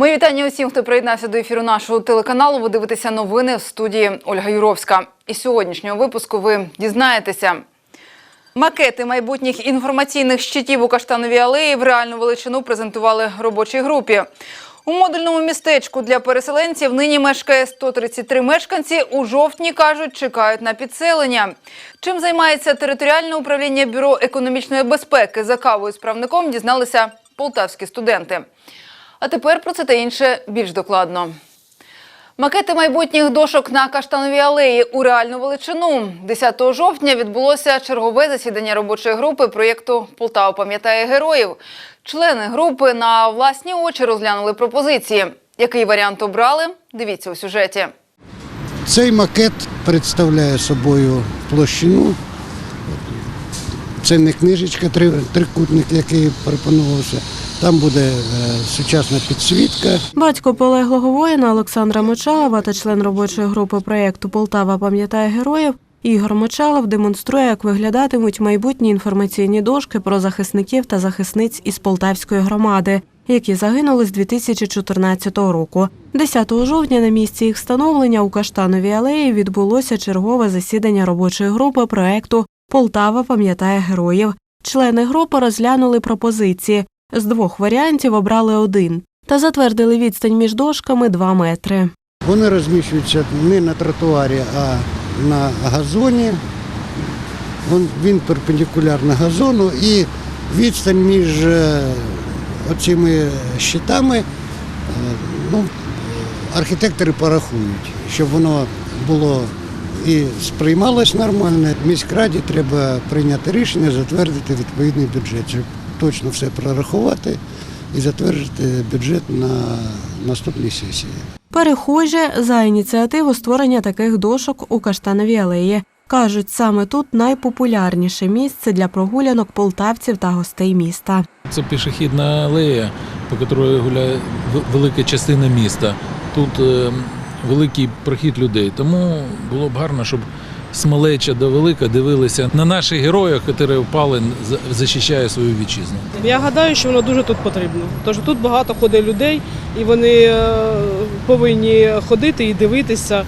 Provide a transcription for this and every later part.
Мої вітання усім, хто приєднався до ефіру нашого телеканалу. Ви дивитеся новини в студії Ольга Юровська. Із сьогоднішнього випуску ви дізнаєтеся. Макети майбутніх інформаційних щитів у Каштановій алеї в реальну величину презентували робочій групі. У модульному містечку для переселенців нині мешкає 133 мешканці. У жовтні кажуть, чекають на підселення. Чим займається територіальне управління бюро економічної безпеки за кавою з правником, дізналися полтавські студенти. А тепер про це та інше більш докладно. Макети майбутніх дошок на Каштановій алеї у реальну величину. 10 жовтня відбулося чергове засідання робочої групи проєкту Полтава пам'ятає героїв. Члени групи на власні очі розглянули пропозиції. Який варіант обрали? Дивіться у сюжеті. Цей макет представляє собою площину. Це не книжечка, три- трикутник, який пропонувався. Там буде е, сучасна підсвітка. Батько полеглого воїна Олександра Мочалова та член робочої групи проєкту Полтава пам'ятає героїв Ігор Мочалов демонструє, як виглядатимуть майбутні інформаційні дошки про захисників та захисниць із Полтавської громади, які загинули з 2014 року. 10 жовтня на місці їх встановлення у Каштановій алеї відбулося чергове засідання робочої групи проєкту Полтава пам'ятає героїв. Члени групи розглянули пропозиції. З двох варіантів обрали один та затвердили відстань між дошками 2 метри. Вони розміщуються не на тротуарі, а на газоні. Він, перпендикулярно газону і відстань між е, оцими щитами, е, ну, архітектори порахують, щоб воно було і сприймалось нормально. В Міськраді треба прийняти рішення, затвердити відповідний бюджет, точно все прорахувати і затвердити бюджет на наступній сесії. Перехожі за ініціативу створення таких дошок у Каштановій алеї. Кажуть, саме тут найпопулярніше місце для прогулянок полтавців та гостей міста. Це пішохідна алея, по якій гуляє в- велика частина міста. Тут е, великий прохід людей. Тому було б гарно, щоб з малеча до велика дивилися на наших героїв, які впали, за- захищає свою вітчизну. Я гадаю, що воно дуже тут потрібно. Тож тут багато ходить людей, і вони е, повинні ходити і дивитися,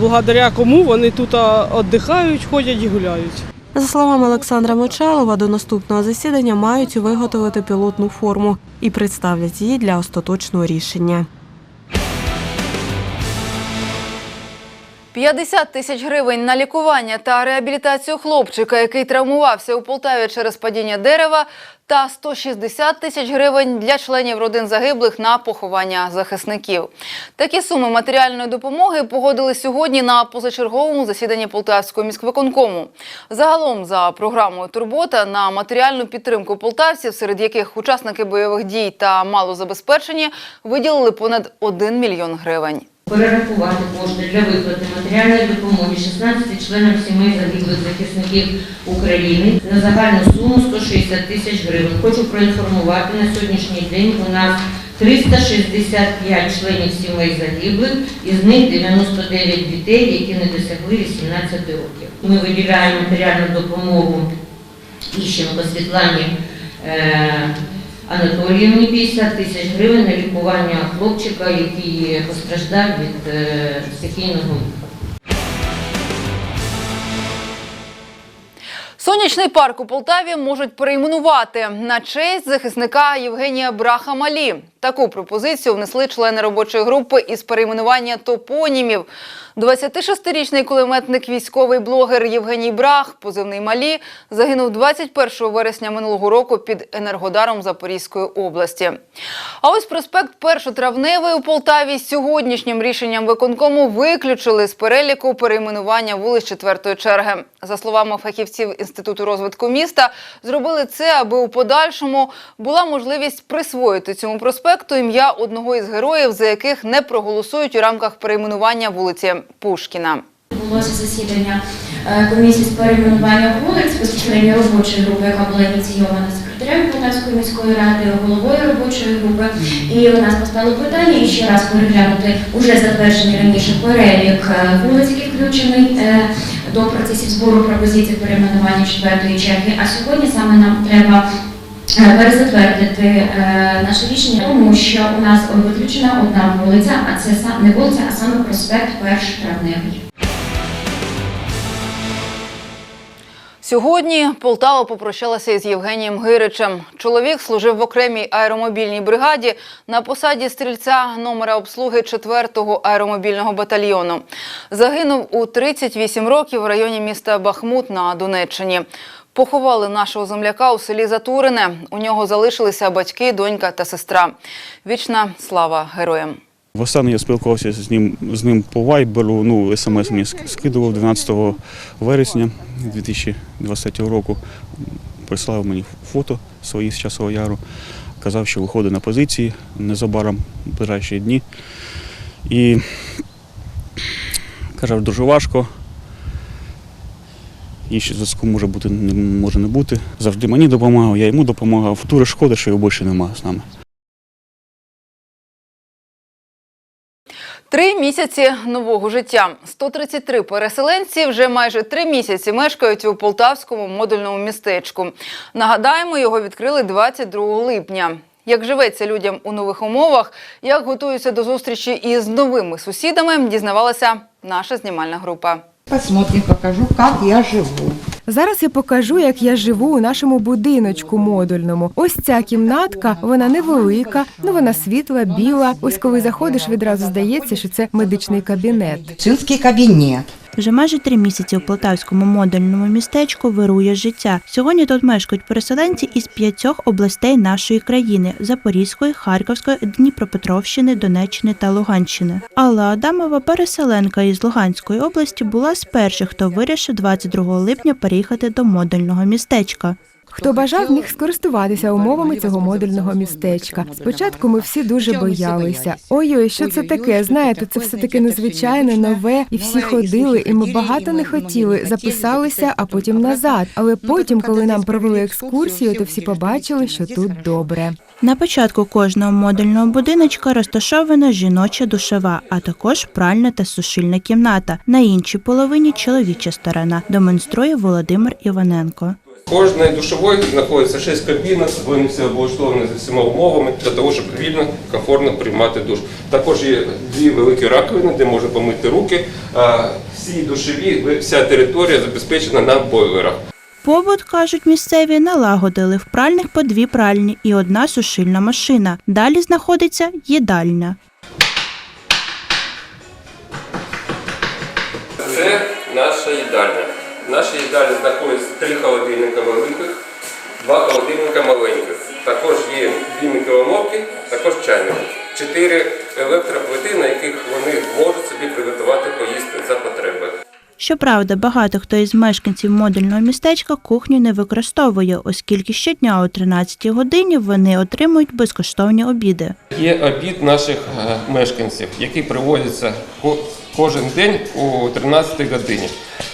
благодаря кому вони тут е, віддихають, ходять і гуляють. За словами Олександра Мочалова, до наступного засідання мають виготовити пілотну форму і представлять її для остаточного рішення. 50 тисяч гривень на лікування та реабілітацію хлопчика, який травмувався у Полтаві через падіння дерева, та 160 тисяч гривень для членів родин загиблих на поховання захисників. Такі суми матеріальної допомоги погодили сьогодні на позачерговому засіданні Полтавського міськвиконкому. Загалом за програмою Турбота на матеріальну підтримку полтавців, серед яких учасники бойових дій та малозабезпечені, виділили понад 1 мільйон гривень. Перерахувати кошти для виплати матеріальної допомоги 16 членам сімей загиблих захисників України на загальну суму 160 тисяч гривень. Хочу проінформувати, на сьогоднішній день у нас 365 членів сімей загиблих, із них 99 дітей, які не досягли 18 років. Ми виділяємо матеріальну допомогу Іщенко Світлані е, Анатоліївні 50 тисяч гривень на лікування хлопчика, який постраждав від е, стихійного Сонячний парк у Полтаві можуть перейменувати на честь захисника Євгенія Браха-Малі. Таку пропозицію внесли члени робочої групи із перейменування топонімів. 26-річний кулеметник військовий блогер Євгеній Брах, позивний Малі, загинув 21 вересня минулого року під Енергодаром Запорізької області. А ось проспект Першотравневий у Полтаві сьогоднішнім рішенням виконкому виключили з переліку перейменування вулиць четвертої черги. За словами фахівців Інституту розвитку міста, зробили це, аби у подальшому була можливість присвоїти цьому проспекту ім'я одного із героїв, за яких не проголосують у рамках перейменування вулиці Пушкіна. Відбулося засідання е, комісії з перейменування вулиць, безпосередньо робочої групи, яка була ініційована секретарем Полтавської міської ради, головою робочої групи. І у нас постало питання ще раз переглянути уже затверджений раніше перелік е, вулиць, який включений е, до процесів збору пропозицій перейменування четвертої черги. А сьогодні саме нам треба перезатвердити е, наше рішення, тому що у нас виключена одна вулиця, а це не вулиця, а саме проспект 1 травневий. Сьогодні Полтава попрощалася із Євгенієм Гиричем. Чоловік служив в окремій аеромобільній бригаді на посаді стрільця номера обслуги 4-го аеромобільного батальйону. Загинув у 38 років в районі міста Бахмут на Донеччині. Поховали нашого земляка у селі Затурине. У нього залишилися батьки, донька та сестра. Вічна слава героям! Востаннє я спілкувався з ним, з ним по вайберу, ну, смс мені скидував 12 вересня 2023 року. Прислав мені фото свої з Часового Яру. Казав, що виходить на позиції незабаром ближайші дні. І казав, дуже важко. І ще зв'язку може бути, не може не бути. Завжди мені допомагав, я йому допомагав. Тури шкода, що його більше немає з нами. Три місяці нового життя. 133 переселенці вже майже три місяці мешкають у полтавському модульному містечку. Нагадаємо, його відкрили 22 липня. Як живеться людям у нових умовах, як готуються до зустрічі із новими сусідами, дізнавалася наша знімальна група. Посмотрим, покажу, як я живу. Зараз я покажу, як я живу у нашому будиночку модульному. Ось ця кімнатка, вона невелика, ну вона світла, біла. Ось коли заходиш, відразу здається, що це медичний кабінет. Синский кабинет. Вже майже три місяці у полтавському модульному містечку вирує життя. Сьогодні тут мешкають переселенці із п'ятьох областей нашої країни: Запорізької, Харківської, Дніпропетровщини, Донеччини та Луганщини. Алла Адамова, переселенка із Луганської області, була з перших, хто вирішив 22 липня переїхати до модульного містечка. Хто бажав, міг скористуватися умовами цього модульного містечка. Спочатку ми всі дуже боялися. Ой-ой, що це таке? Знаєте, це все таке незвичайне, нове, і всі ходили, і ми багато не хотіли. Записалися, а потім назад. Але потім, коли нам провели екскурсію, то всі побачили, що тут добре. На початку кожного модульного будиночка розташована жіноча душева, а також пральна та сушильна кімната. На іншій половині чоловіча сторона, демонструє Володимир Іваненко. Кожної душової знаходиться 6 кабінок, вони всі облаштовані за всіма умовами для того, щоб вільно, комфортно приймати душ. Також є дві великі раковини, де можна помити руки. Всі душові, вся територія забезпечена на бойлерах. Побут, кажуть місцеві, налагодили в пральних по дві пральні і одна сушильна машина. Далі знаходиться їдальня. Це наша їдальня. В нашій їдальні знаходиться три холодильника великих, два холодильника маленьких. Також є дві мікроволновки, також чайник. Чотири електроплити, на яких вони можуть собі приготувати поїсти за потреби. Щоправда, багато хто із мешканців модульного містечка кухню не використовує, оскільки щодня о 13-й годині вони отримують безкоштовні обіди. Є обід наших е, мешканців, який проводиться ко- кожен день о 13 годині.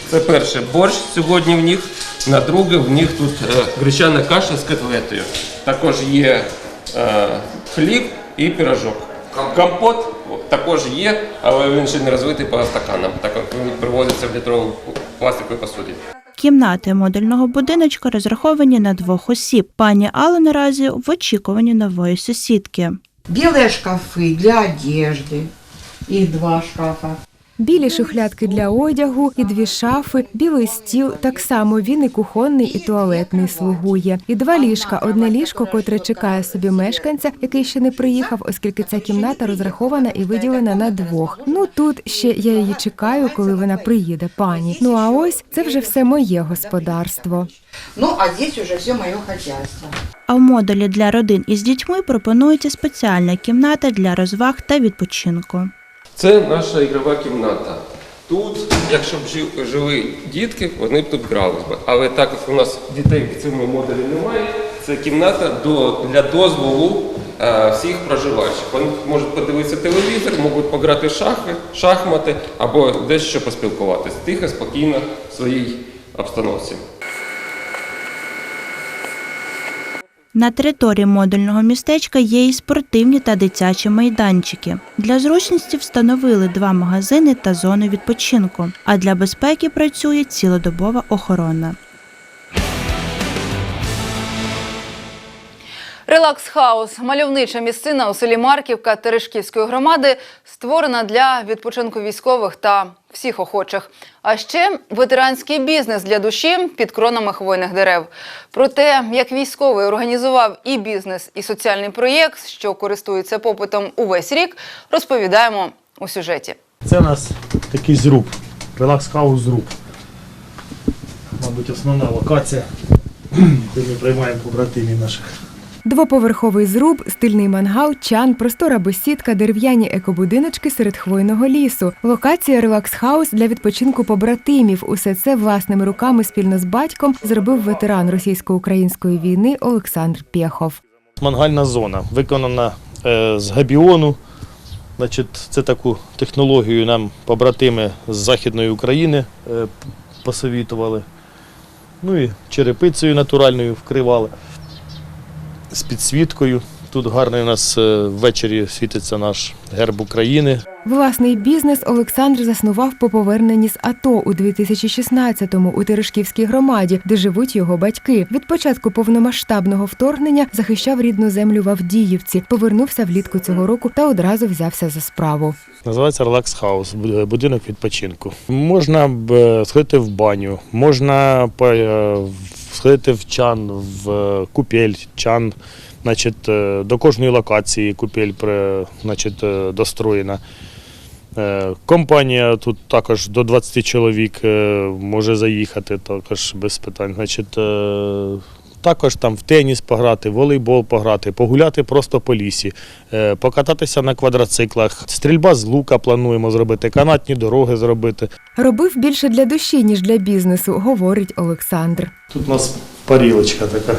Це перше борщ сьогодні в них, на друге в них тут е, гречана каша з котлетою. Також є е, хліб і пірожок. Компот також є, але він ще не розвитий по стаканам, так як він привозиться в літровій пластиковій посуді. Кімнати модульного будиночка розраховані на двох осіб. Пані Алла наразі в очікуванні нової сусідки. Белые шкафы для одежды. Их два шкафа. Білі шухлядки для одягу і дві шафи, білий стіл. Так само він і кухонний, і туалетний слугує. І два ліжка. Одне ліжко, котре чекає собі мешканця, який ще не приїхав, оскільки ця кімната розрахована і виділена на двох. Ну тут ще я її чекаю, коли вона приїде, пані. Ну а ось це вже все моє господарство. Ну, а здесь уже все мое хозяйство. А в модулі для родин із дітьми пропонується спеціальна кімната для розваг та відпочинку. Це наша ігрова кімната. Тут, якщо б жили дітки, вони б тут грались би. Але так як у нас дітей в цьому модулі немає, це кімната для дозволу е, всіх проживаючих. Вони можуть подивитися телевізор, можуть пограти шахи, шахмати або дещо поспілкуватись. Тихо, спокійно в своїй обстановці. На території модульного містечка є і спортивні та дитячі майданчики. Для зручності встановили два магазини та зону відпочинку. А для безпеки працює цілодобова охорона. Релакс-хаус – мальовнича місцина у селі Марківка Терешківської громади, створена для відпочинку військових та всіх охочих. А ще ветеранський бізнес для душі під кронами хвойних дерев. Про те, як військовий організував і бізнес, і соціальний проєкт, що користується попитом увесь рік, розповідаємо у сюжеті. Це у нас такий зруб, релакс-хаус зруб. Мабуть, основна локація, де ми приймаємо побратимів наших. Двоповерховий зруб, стильний мангал, чан, простора бесідка, дерев'яні екобудиночки серед хвойного лісу. Локація релакс-хаус для відпочинку побратимів. Усе це власними руками спільно з батьком зробив ветеран російсько-української війни Олександр Пєхов. Мангальна зона, виконана е, з габіону. Значить, це таку технологію нам побратими з Західної України е, посовітували. Ну і черепицею натуральною вкривали з підсвіткою. Тут гарний у нас е, ввечері світиться наш герб України. Власний бізнес Олександр заснував по поверненні з АТО у 2016-му у Терешківській громаді, де живуть його батьки. Від початку повномасштабного вторгнення захищав рідну землю в Авдіївці. Повернувся влітку цього року та одразу взявся за справу. Називається Релакс Хаус, будинок відпочинку. Можна б, е, сходити в баню, можна по- е, в- сходити в чан, в е, купель, чан. Значить, е, до кожної локації купель значить, е, достроєна. Компанія тут також до 20 чоловік може заїхати, також без питань. Значить, також там в теніс пограти, в волейбол пограти, погуляти просто по лісі, е, покататися на квадроциклах. Стрільба з лука плануємо зробити, канатні дороги зробити. Робив більше для душі, ніж для бізнесу, говорить Олександр. Тут у нас парілочка така.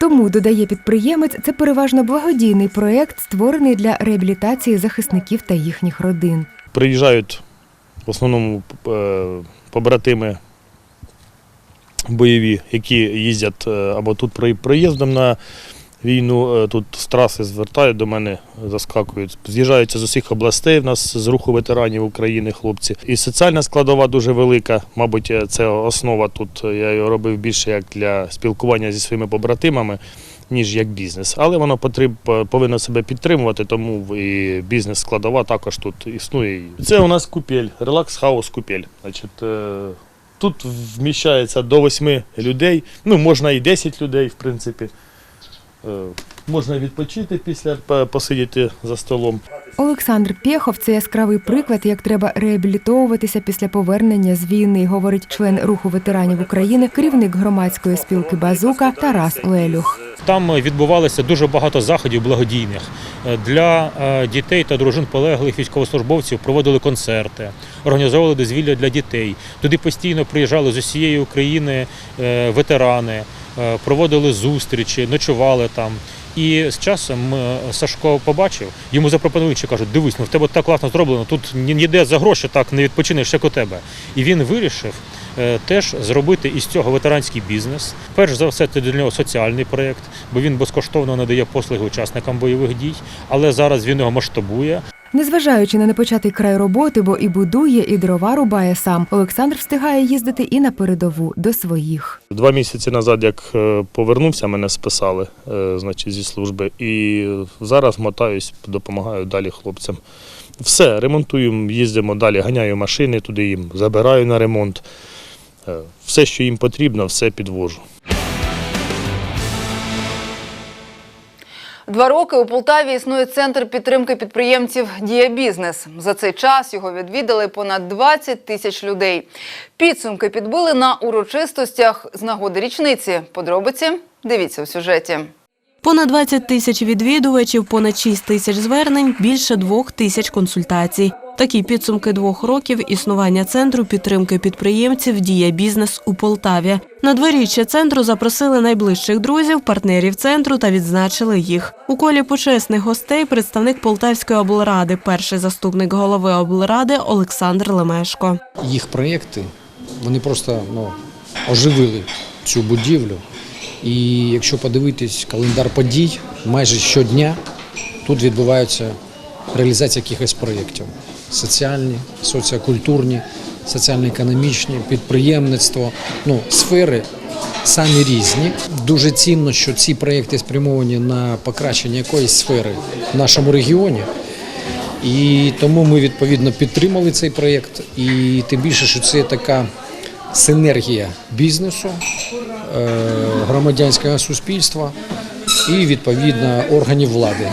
Тому, додає підприємець, це переважно благодійний проєкт, створений для реабілітації захисників та їхніх родин. Приїжджають в основному е, побратими бойові, які їздять е, або тут приїздом на війну, е, тут з траси звертають до мене, заскакують. З'їжджаються з усіх областей в нас з руху ветеранів України хлопці. І соціальна складова дуже велика. Мабуть, е, це основа тут. Я його робив більше як для спілкування зі своїми побратимами. Ніж як бізнес, але воно потріб, повинно себе підтримувати, тому і бізнес складова також тут існує. Це у нас купель, релакс хаус купель. Значить, е, тут вміщається до восьми людей. Ну, можна і 10 людей, в принципі. Е, Можна відпочити після посидіти за столом. Олександр Пєхов це яскравий приклад, як треба реабілітовуватися після повернення з війни, говорить член руху ветеранів України, керівник громадської спілки Базука Тарас Лелюх. Там відбувалося дуже багато заходів благодійних Е, для е, дітей та дружин полеглих військовослужбовців. Проводили концерти, організовували дозвілля для дітей. Туди постійно приїжджали з усієї України е, ветерани, е, проводили зустрічі, ночували там. І з часом е, Сашко побачив, йому запропонують, що кажуть, дивись, ну в тебе так класно зроблено, тут ніде за гроші так не відпочинеш, як у тебе. І він вирішив е, теж зробити із цього ветеранський бізнес. Перш за все, це для нього соціальний проєкт, бо він безкоштовно надає послуги учасникам бойових дій, але зараз він його масштабує. Незважаючи на непочатий край роботи, бо і будує, і дрова рубає сам. Олександр встигає їздити і на передову до своїх. Два місяці назад, як е, повернувся, мене списали е, значить, зі служби. І зараз мотаюсь, допомагаю далі хлопцям. Все, ремонтуємо, їздимо далі, ганяю машини туди їм, забираю на ремонт. Е, Все, що їм потрібно, все підвожу. Два роки у Полтаві існує центр підтримки підприємців Дія Бізнес. За цей час його відвідали понад 20 тисяч людей. Підсумки підбили на урочистостях з нагоди річниці. Подробиці дивіться у сюжеті. Понад 20 тисяч відвідувачів, понад 6 тисяч звернень, більше двох тисяч консультацій. Такі підсумки двох років існування центру підтримки підприємців Дія бізнес у Полтаві. На дворіччя центру запросили найближчих друзів, партнерів центру та відзначили їх. У колі почесних гостей представник Полтавської облради, перший заступник голови облради Олександр Лемешко. їх проєкти вони просто ну, оживили цю будівлю. І якщо подивитись календар подій, майже щодня тут відбувається реалізація якихось проєктів соціальні, соціокультурні, соціально-економічні, підприємництво, ну, сфери самі різні. Дуже цінно, що ці проєкти спрямовані на покращення якоїсь сфери в нашому регіоні. І тому ми відповідно підтримали цей проєкт. І тим більше, що це така синергія бізнесу, громадянського суспільства і відповідно органів влади,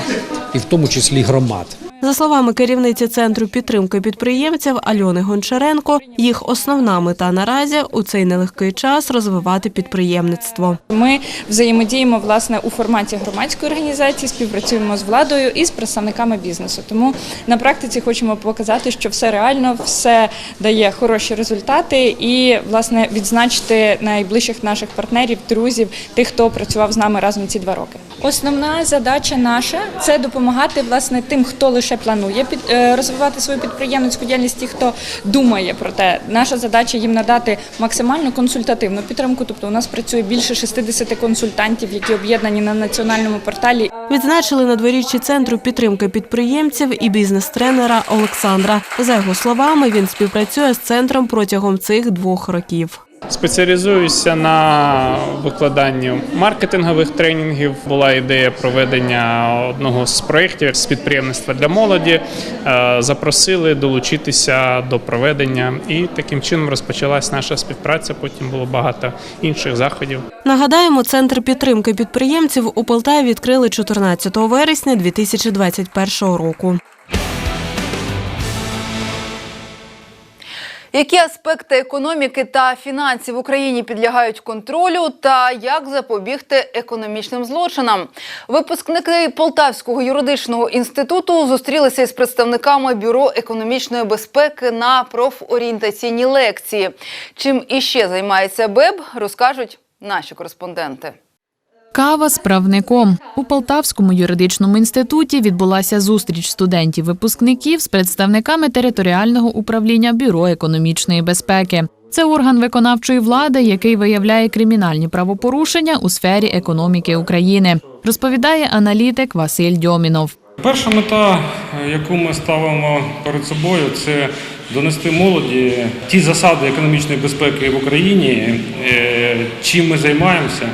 і в тому числі громад. За словами керівниці центру підтримки підприємців Альони Гончаренко, їх основна мета наразі у цей нелегкий час розвивати підприємництво. Ми взаємодіємо власне у форматі громадської організації, співпрацюємо з владою і з представниками бізнесу. Тому на практиці хочемо показати, що все реально, все дає хороші результати, і власне відзначити найближчих наших партнерів, друзів, тих, хто працював з нами разом ці два роки. Основна задача наша це допомагати власне тим, хто лише планує під е, розвивати свою підприємницьку діяльність, ті, хто думає про те. Наша задача їм надати максимальну консультативну підтримку. Тобто, у нас працює більше 60 консультантів, які об'єднані на національному порталі. Відзначили на дворіччі центру підтримки підприємців і бізнес-тренера Олександра. За його словами, він співпрацює з центром протягом цих двох років. Спеціалізуюся на викладанні маркетингових тренінгів. Була ідея проведення одного з проєктів з підприємництва для молоді. Е, Запросили долучитися до проведення, і таким чином розпочалась наша співпраця. Потім було багато інших заходів. Нагадаємо, центр підтримки підприємців у Полтаві відкрили 14 вересня 2021 року. Які аспекти економіки та фінансів в Україні підлягають контролю та як запобігти економічним злочинам? Випускники Полтавського юридичного інституту зустрілися із представниками бюро економічної безпеки на профорієнтаційній лекції. Чим іще займається БЕБ, розкажуть наші кореспонденти. Кава з правником у Полтавському юридичному інституті відбулася зустріч студентів-випускників з представниками територіального управління Бюро економічної безпеки. Це орган виконавчої влади, який виявляє кримінальні правопорушення у сфері економіки України, розповідає аналітик Василь Дьомінов. Перша мета, яку ми ставимо перед собою, це донести молоді ті засади економічної безпеки в Україні, е, чим ми займаємося,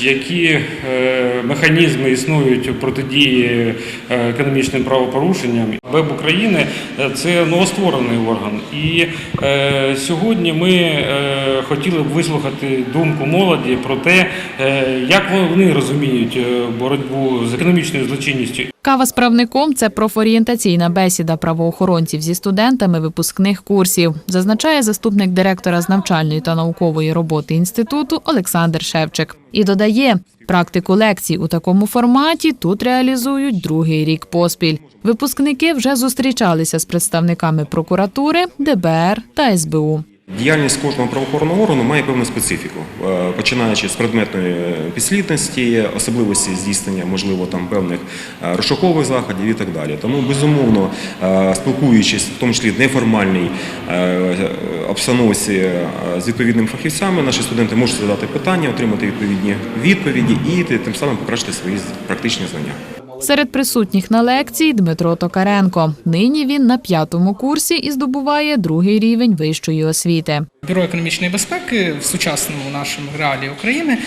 які е, механізми існують у протидії е, економічним правопорушенням. БЕБ України е, це новостворений орган. І е, сьогодні ми е, хотіли б вислухати думку молоді про те, е, як вони розуміють е, боротьбу з економічною злочинністю Кава з правником це профорієнтаційна бесіда правоохоронців зі студентами випускних курсів, зазначає заступник директора з навчальної та наукової роботи інституту Олександр Шевчик. І додає, практику лекцій у такому форматі тут реалізують другий рік поспіль. Випускники вже зустрічалися з представниками прокуратури, ДБР та СБУ. Діяльність кожного правоохоронного органу має певну специфіку, Е, починаючи з предметної підслідності, особливості здійснення, можливо, там певних е, розшукових заходів і так далі. Тому, безумовно, е, спілкуючись, в тому числі в неформальній е, обстановці е, з відповідними фахівцями, наші студенти можуть задати питання, отримати відповідні відповіді і тим самим покращити свої практичні знання. Серед присутніх на лекції Дмитро Токаренко. Нині він на п'ятому курсі і здобуває другий рівень вищої освіти. Бюро економічної безпеки в сучасному нашому реалії України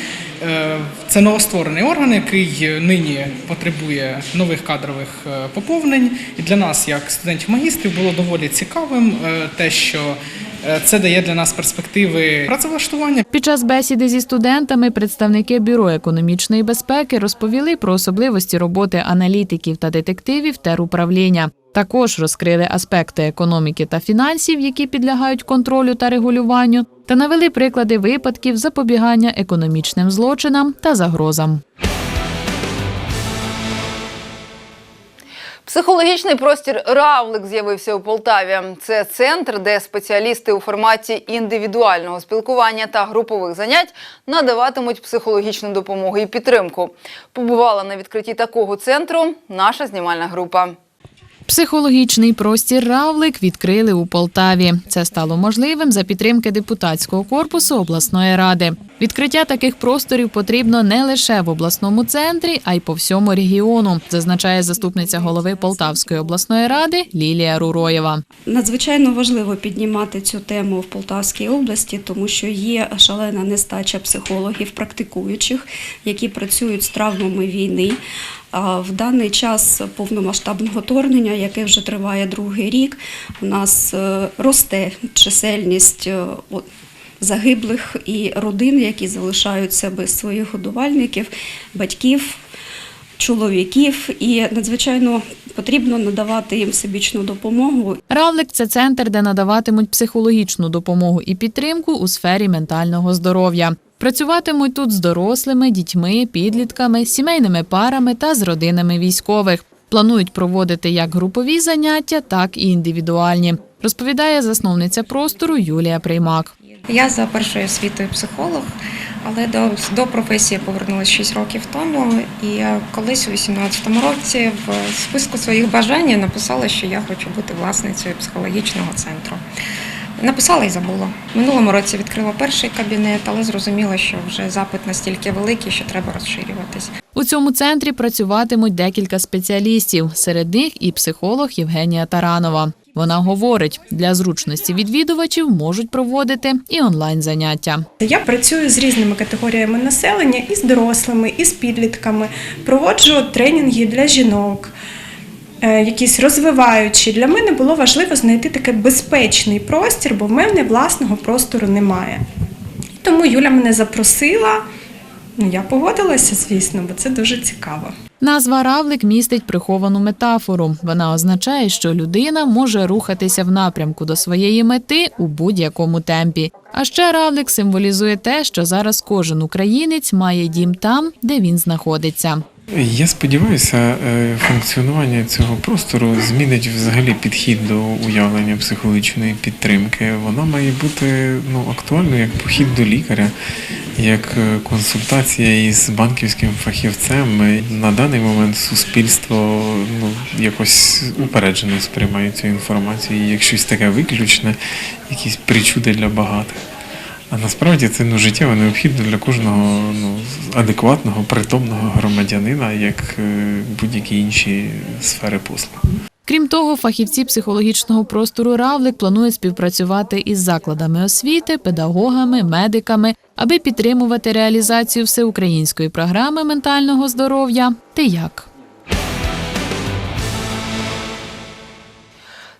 е, це новостворений орган, який нині потребує нових кадрових е, поповнень. І для нас, як студентів магістрів, було доволі цікавим е, те, що це дає для нас перспективи працевлаштування. Під час бесіди зі студентами представники бюро економічної безпеки розповіли про особливості роботи аналітиків та детективів теруправління. Також розкрили аспекти економіки та фінансів, які підлягають контролю та регулюванню, та навели приклади випадків запобігання економічним злочинам та загрозам. Психологічний простір Равлик з'явився у Полтаві. Це центр, де спеціалісти у форматі індивідуального спілкування та групових занять надаватимуть психологічну допомогу і підтримку. Побувала на відкритті такого центру наша знімальна група. Психологічний простір Равлик відкрили у Полтаві. Це стало можливим за підтримки депутатського корпусу обласної ради. Відкриття таких просторів потрібно не лише в обласному центрі, а й по всьому регіону, зазначає заступниця голови Полтавської обласної ради Лілія Руроєва. Надзвичайно важливо піднімати цю тему в Полтавській області, тому що є шалена нестача психологів, практикуючих, які працюють з травмами війни. В даний час повномасштабного вторгнення, яке вже триває другий рік, у нас е, росте чисельність е, загиблих і родин, які залишаються без своїх годувальників, батьків, чоловіків, і надзвичайно потрібно надавати їм всебічну допомогу. Равлик це центр, де надаватимуть психологічну допомогу і підтримку у сфері ментального здоров'я. Працюватимуть тут з дорослими, дітьми, підлітками, сімейними парами та з родинами військових. Планують проводити як групові заняття, так і індивідуальні, розповідає засновниця простору Юлія Приймак. Я за першою освітою психолог, але до, до професії повернулася 6 років тому. І колись у 18-му році в списку своїх бажань я написала, що я хочу бути власницею психологічного центру. Написала і забула. Минулому році відкрила перший кабінет, але зрозуміла, що вже запит настільки великий, що треба розширюватись. У цьому центрі працюватимуть декілька спеціалістів. Серед них і психолог Євгенія Таранова. Вона говорить, для зручності відвідувачів можуть проводити і онлайн заняття. Я працюю з різними категоріями населення, і з дорослими, і з підлітками. Проводжу тренінги для жінок, якісь розвиваючі. Для мене було важливо знайти такий безпечний простір, бо в мене власного простору немає. Тому Юля мене запросила. Ну, я погодилася, звісно, бо це дуже цікаво. Назва равлик містить приховану метафору. Вона означає, що людина може рухатися в напрямку до своєї мети у будь-якому темпі. А ще равлик символізує те, що зараз кожен українець має дім там, де він знаходиться. Я сподіваюся, е, функціонування цього простору змінить взагалі підхід до уявлення психологічної підтримки. Вона має бути ну, актуальною як похід до лікаря, як е, консультація із банківським фахівцем. На даний момент суспільство ну, якось упереджено сприймає цю інформацію, як щось таке виключне, якісь причуди для багатих. А насправді це ну, життєво необхідно для кожного ну, адекватного, притомного громадянина, як е, будь-які інші сфери послуг. Крім того, фахівці психологічного простору Равлик планують співпрацювати із закладами освіти, педагогами, медиками, аби підтримувати реалізацію всеукраїнської програми ментального здоров'я. Ти як?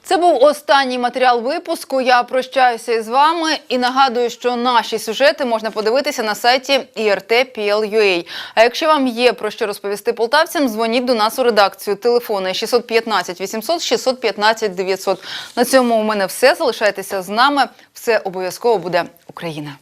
Це був останній матеріал випуску. Я прощаюся із вами і нагадую, що наші сюжети можна подивитися на сайті IRT.PL.UA. А якщо вам є про що розповісти полтавцям, дзвоніть до нас у редакцію. Телефони 615 800 615 900. На цьому у мене все. Залишайтеся з нами. Все обов'язково буде Україна.